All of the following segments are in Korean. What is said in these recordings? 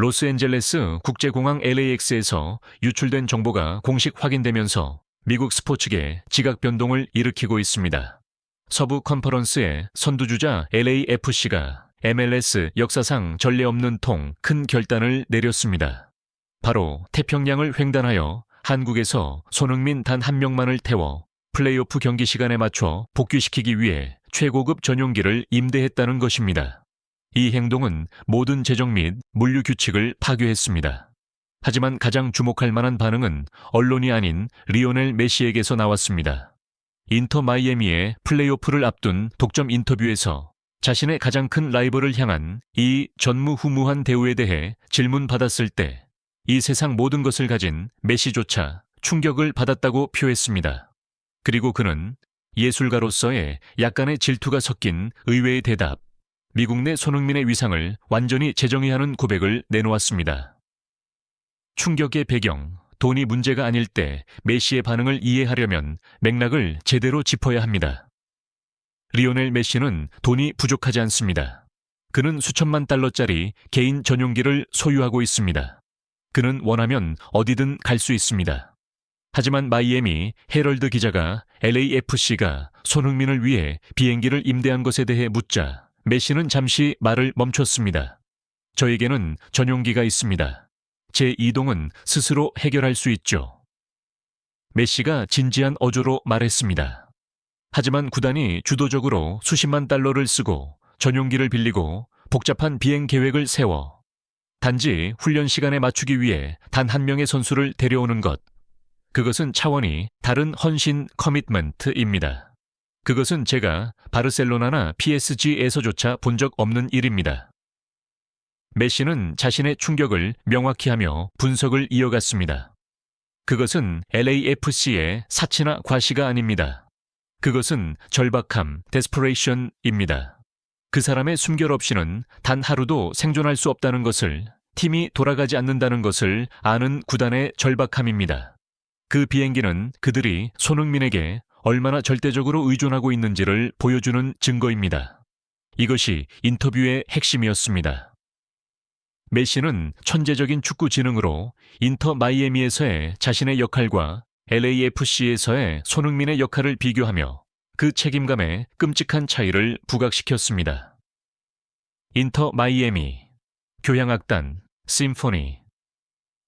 로스앤젤레스 국제공항 LAX에서 유출된 정보가 공식 확인되면서 미국 스포츠계 지각 변동을 일으키고 있습니다. 서부 컨퍼런스의 선두주자 LAFC가 MLS 역사상 전례 없는 통 큰 결단을 내렸습니다. 바로 태평양을 횡단하여 한국에서 손흥민 단 한 명만을 태워 플레이오프 경기 시간에 맞춰 복귀시키기 위해 최고급 전용기를 임대했다는 것입니다. 이 행동은 모든 재정 및 물류 규칙을 파괴했습니다. 하지만 가장 주목할 만한 반응은 언론이 아닌 리오넬 메시에게서 나왔습니다. 인터 마이애미의 플레이오프를 앞둔 독점 인터뷰에서 자신의 가장 큰 라이벌을 향한 이 전무후무한 대우에 대해 질문받았을 때 이 세상 모든 것을 가진 메시조차 충격을 받았다고 표했습니다. 그리고 그는 예술가로서의 약간의 질투가 섞인 의외의 대답, 미국 내 손흥민의 위상을 완전히 재정의하는 고백을 내놓았습니다. 충격의 배경, 돈이 문제가 아닐 때 메시의 반응을 이해하려면 맥락을 제대로 짚어야 합니다. 리오넬 메시는 돈이 부족하지 않습니다. 그는 수천만 달러짜리 개인 전용기를 소유하고 있습니다. 그는 원하면 어디든 갈 수 있습니다. 하지만 마이애미 헤럴드 기자가 LAFC가 손흥민을 위해 비행기를 임대한 것에 대해 묻자 메시는 잠시 말을 멈췄습니다. 저에게는 전용기가 있습니다. 제 이동은 스스로 해결할 수 있죠. 메시가 진지한 어조로 말했습니다. 하지만 구단이 주도적으로 수십만 달러를 쓰고 전용기를 빌리고 복잡한 비행 계획을 세워 단지 훈련 시간에 맞추기 위해 단 한 명의 선수를 데려오는 것. 그것은 차원이 다른 헌신 커밋먼트입니다. 그것은 제가 바르셀로나나 PSG에서조차 본 적 없는 일입니다. 메시는 자신의 충격을 명확히 하며 분석을 이어갔습니다. 그것은 LAFC의 사치나 과시가 아닙니다. 그것은 절박함, 데스퍼레이션입니다. 그 사람의 숨결 없이는 단 하루도 생존할 수 없다는 것을 팀이 돌아가지 않는다는 것을 아는 구단의 절박함입니다. 그 비행기는 그들이 손흥민에게 얼마나 절대적으로 의존하고 있는지를 보여주는 증거입니다. 이것이 인터뷰의 핵심이었습니다. 메시는 천재적인 축구 지능으로 인터 마이애미에서의 자신의 역할과 LAFC에서의 손흥민의 역할을 비교하며 그 책임감에 끔찍한 차이를 부각시켰습니다. 인터 마이애미, 교향악단, 심포니.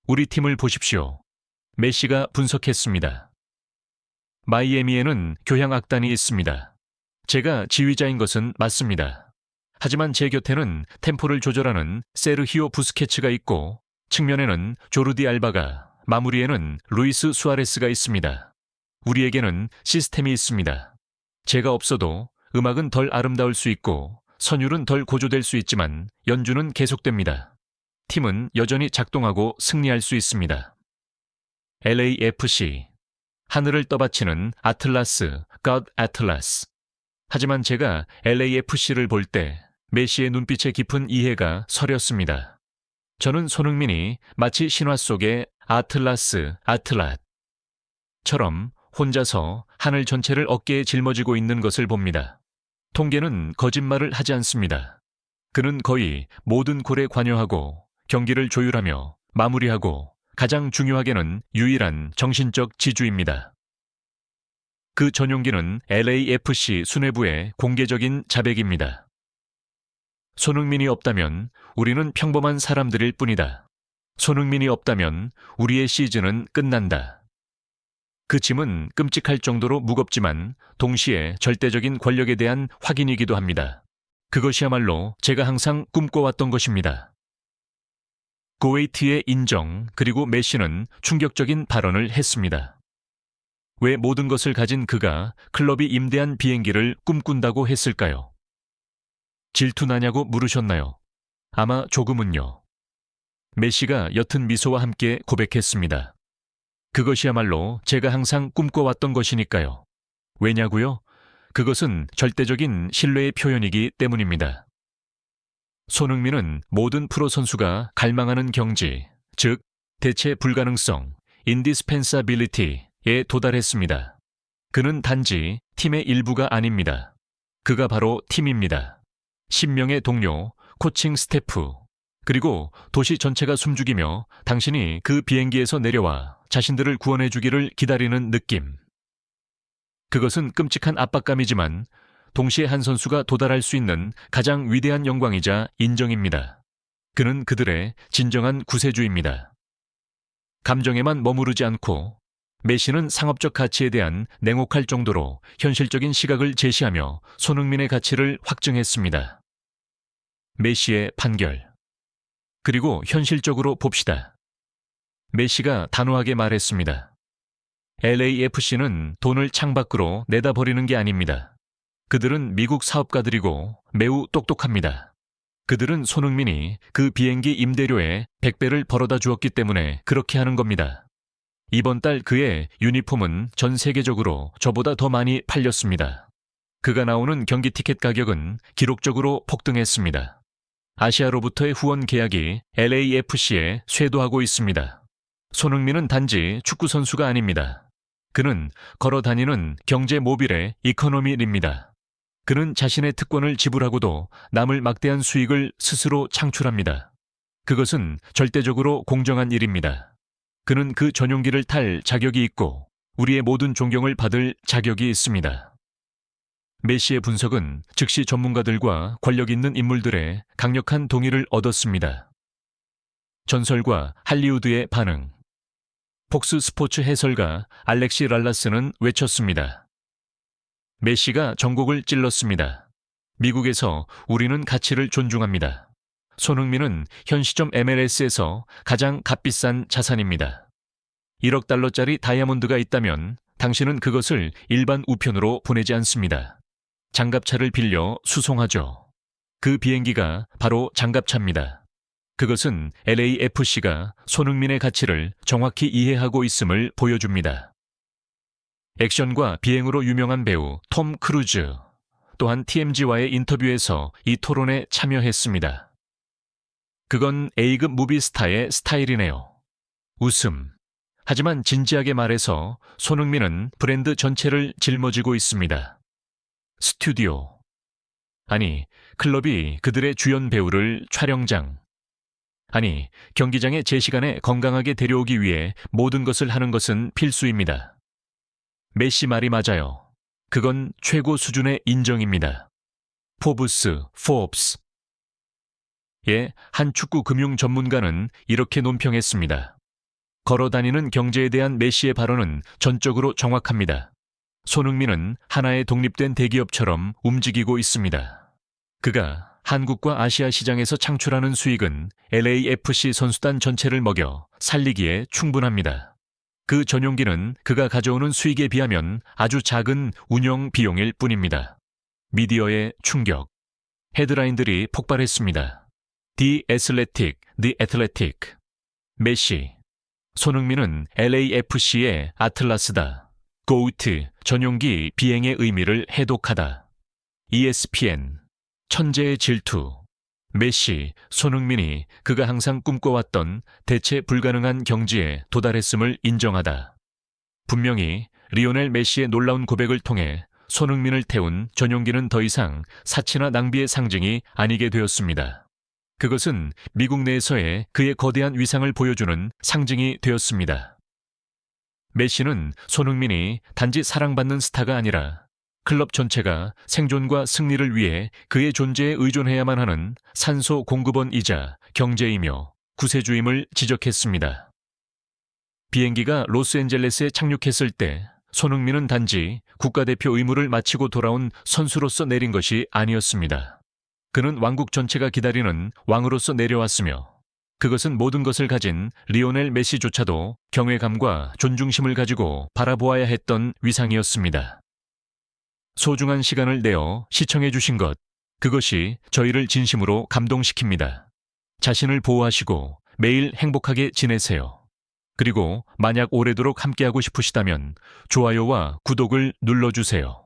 우리 팀을 보십시오. 메시가 분석했습니다. 마이애미에는 교향악단이 있습니다. 제가 지휘자인 것은 맞습니다. 하지만 제 곁에는 템포를 조절하는 세르히오 부스케츠가 있고 측면에는 조르디 알바가, 마무리에는 루이스 수아레스가 있습니다. 우리에게는 시스템이 있습니다. 제가 없어도 음악은 덜 아름다울 수 있고 선율은 덜 고조될 수 있지만 연주는 계속됩니다. 팀은 여전히 작동하고 승리할 수 있습니다. LAFC 하늘을 떠받치는 아틀라스, God Atlas. 하지만 제가 LAFC를 볼 때 메시의 눈빛에 깊은 이해가 서렸습니다. 저는 손흥민이 마치 신화 속의 아틀라스, 아틀랏처럼 혼자서 하늘 전체를 어깨에 짊어지고 있는 것을 봅니다. 통계는 거짓말을 하지 않습니다. 그는 거의 모든 골에 관여하고 경기를 조율하며 마무리하고 가장 중요하게는 유일한 정신적 지주입니다. 그 전용기는 LAFC 수뇌부의 공개적인 자백입니다. 손흥민이 없다면 우리는 평범한 사람들일 뿐이다. 손흥민이 없다면 우리의 시즌은 끝난다. 그 짐은 끔찍할 정도로 무겁지만 동시에 절대적인 권력에 대한 확인이기도 합니다. 그것이야말로 제가 항상 꿈꿔왔던 것입니다. 고웨이트의 인정 그리고 메시는 충격적인 발언을 했습니다. 왜 모든 것을 가진 그가 클럽이 임대한 비행기를 꿈꾼다고 했을까요? 질투나냐고 물으셨나요? 아마 조금은요. 메시가 옅은 미소와 함께 고백했습니다. 그것이야말로 제가 항상 꿈꿔왔던 것이니까요. 왜냐고요? 그것은 절대적인 신뢰의 표현이기 때문입니다. 손흥민은 모든 프로 선수가 갈망하는 경지, 즉 대체 불가능성, indispensability에 도달했습니다. 그는 단지 팀의 일부가 아닙니다. 그가 바로 팀입니다. 10명의 동료, 코칭 스태프, 그리고 도시 전체가 숨죽이며 당신이 그 비행기에서 내려와 자신들을 구원해 주기를 기다리는 느낌. 그것은 끔찍한 압박감이지만 동시에 한 선수가 도달할 수 있는 가장 위대한 영광이자 인정입니다. 그는 그들의 진정한 구세주입니다. 감정에만 머무르지 않고 메시는 상업적 가치에 대한 냉혹할 정도로 현실적인 시각을 제시하며 손흥민의 가치를 확증했습니다. 메시의 판결. 그리고 현실적으로 봅시다. 메시가 단호하게 말했습니다. LAFC는 돈을 창밖으로 내다버리는 게 아닙니다. 그들은 미국 사업가들이고 매우 똑똑합니다. 그들은 손흥민이 그 비행기 임대료의 100배를 벌어다 주었기 때문에 그렇게 하는 겁니다. 이번 달 그의 유니폼은 전 세계적으로 저보다 더 많이 팔렸습니다. 그가 나오는 경기 티켓 가격은 기록적으로 폭등했습니다. 아시아로부터의 후원 계약이 LAFC에 쇄도하고 있습니다. 손흥민은 단지 축구 선수가 아닙니다. 그는 걸어 다니는 경제 모빌의 이코노미입니다. 그는 자신의 특권을 지불하고도 남을 막대한 수익을 스스로 창출합니다. 그것은 절대적으로 공정한 일입니다. 그는 그 전용기를 탈 자격이 있고 우리의 모든 존경을 받을 자격이 있습니다. 메시의 분석은 즉시 전문가들과 권력 있는 인물들의 강력한 동의를 얻었습니다. 전설과 할리우드의 반응. 폭스 스포츠 해설가 알렉시 랄라스는 외쳤습니다. 메시가 전곡을 찔렀습니다. 미국에서 우리는 가치를 존중합니다. 손흥민은 현 시점 MLS에서 가장 값비싼 자산입니다. 1억 달러짜리 다이아몬드가 있다면 당신은 그것을 일반 우편으로 보내지 않습니다. 장갑차를 빌려 수송하죠. 그 비행기가 바로 장갑차입니다. 그것은 LAFC가 손흥민의 가치를 정확히 이해하고 있음을 보여줍니다. 액션과 비행으로 유명한 배우 톰 크루즈 또한 TMG와의 인터뷰에서 이 토론에 참여했습니다. 그건 A급 무비스타의 스타일이네요. 웃음. 하지만 진지하게 말해서 손흥민은 브랜드 전체를 짊어지고 있습니다. 스튜디오. 아니, 클럽이 그들의 주연 배우를 촬영장. 아니, 경기장에 제 시간에 건강하게 데려오기 위해 모든 것을 하는 것은 필수입니다. 메시 말이 맞아요. 그건 최고 수준의 인정입니다. 포브스, 포브스. 예, 한 축구 금융 전문가는 이렇게 논평했습니다. 걸어 다니는 경제에 대한 메시의 발언은 전적으로 정확합니다. 손흥민은 하나의 독립된 대기업처럼 움직이고 있습니다. 그가 한국과 아시아 시장에서 창출하는 수익은 LAFC 선수단 전체를 먹여 살리기에 충분합니다. 그 전용기는 그가 가져오는 수익에 비하면 아주 작은 운영 비용일 뿐입니다. 미디어의 충격. 헤드라인들이 폭발했습니다. The Athletic, The Athletic. 메시. 손흥민은 LAFC의 아틀라스다. 고우트, 전용기 비행의 의미를 해독하다. ESPN. 천재의 질투. 메시, 손흥민이 그가 항상 꿈꿔왔던 대체 불가능한 경지에 도달했음을 인정하다. 분명히 리오넬 메시의 놀라운 고백을 통해 손흥민을 태운 전용기는 더 이상 사치나 낭비의 상징이 아니게 되었습니다. 그것은 미국 내에서의 그의 거대한 위상을 보여주는 상징이 되었습니다. 메시는 손흥민이 단지 사랑받는 스타가 아니라 클럽 전체가 생존과 승리를 위해 그의 존재에 의존해야만 하는 산소 공급원이자 경제이며 구세주임을 지적했습니다. 비행기가 로스앤젤레스에 착륙했을 때 손흥민은 단지 국가대표 의무를 마치고 돌아온 선수로서 내린 것이 아니었습니다. 그는 왕국 전체가 기다리는 왕으로서 내려왔으며 그것은 모든 것을 가진 리오넬 메시조차도 경외감과 존중심을 가지고 바라보아야 했던 위상이었습니다. 소중한 시간을 내어 시청해 주신 것, 그것이 저희를 진심으로 감동시킵니다. 자신을 보호하시고 매일 행복하게 지내세요. 그리고 만약 오래도록 함께하고 싶으시다면 좋아요와 구독을 눌러주세요.